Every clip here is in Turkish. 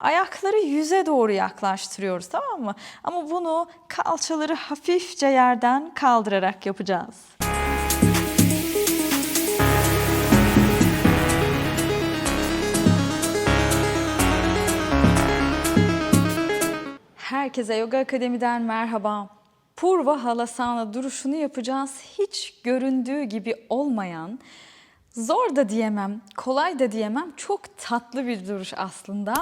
Ayakları yüze doğru yaklaştırıyoruz tamam mı? Ama bunu kalçaları hafifçe yerden kaldırarak yapacağız. Herkese Yoga Akademi'den merhaba. Purva Halasana duruşunu yapacağız. Hiç göründüğü gibi olmayan, zor da diyemem, kolay da diyemem, çok tatlı bir duruş aslında.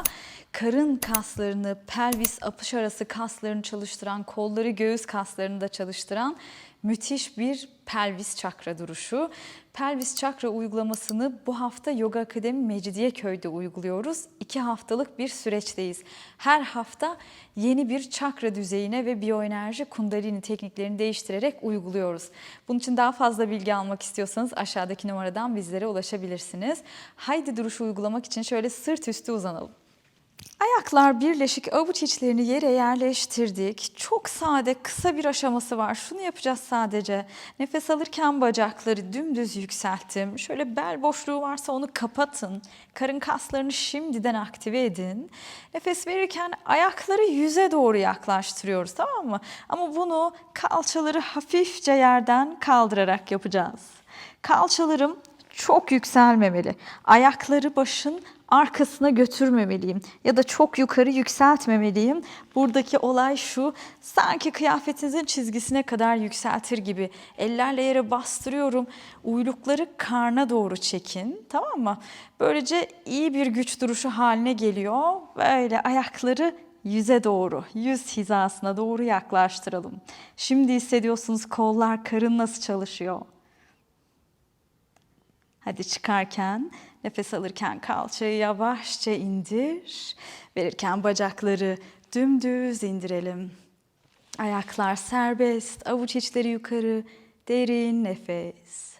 Karın kaslarını, pelvis apış arası kaslarını çalıştıran, kolları göğüs kaslarını da çalıştıran müthiş bir pelvis çakra duruşu. Pelvis çakra uygulamasını bu hafta Yoga Akademi Mecidiyeköy'de uyguluyoruz. İki haftalık bir süreçteyiz. Her hafta yeni bir çakra düzeyine ve biyoenerji kundalini tekniklerini değiştirerek uyguluyoruz. Bunun için daha fazla bilgi almak istiyorsanız aşağıdaki numaradan bizlere ulaşabilirsiniz. Haydi duruşu uygulamak için şöyle sırt üstü uzanalım. Ayaklar birleşik avuç içlerini yere yerleştirdik. Çok sade kısa bir aşaması var. Şunu yapacağız sadece. Nefes alırken bacakları dümdüz yükselttim. Şöyle bel boşluğu varsa onu kapatın. Karın kaslarını şimdiden aktive edin. Nefes verirken ayakları yüze doğru yaklaştırıyoruz tamam mı? Ama bunu kalçaları hafifçe yerden kaldırarak yapacağız. Kalçalarım çok yükselmemeli. Ayakları başın arkasına götürmemeliyim ya da çok yukarı yükseltmemeliyim. Buradaki olay şu, sanki kıyafetinizin çizgisine kadar yükseltir gibi. Ellerle yere bastırıyorum. Uylukları karna doğru çekin, tamam mı? Böylece iyi bir güç duruşu haline geliyor. Böyle ayakları yüze doğru, yüz hizasına doğru yaklaştıralım. Şimdi hissediyorsunuz kollar, karın nasıl çalışıyor. Hadi çıkarken, nefes alırken kalçayı yavaşça indir. Verirken bacakları dümdüz indirelim. Ayaklar serbest, avuç içleri yukarı, derin nefes.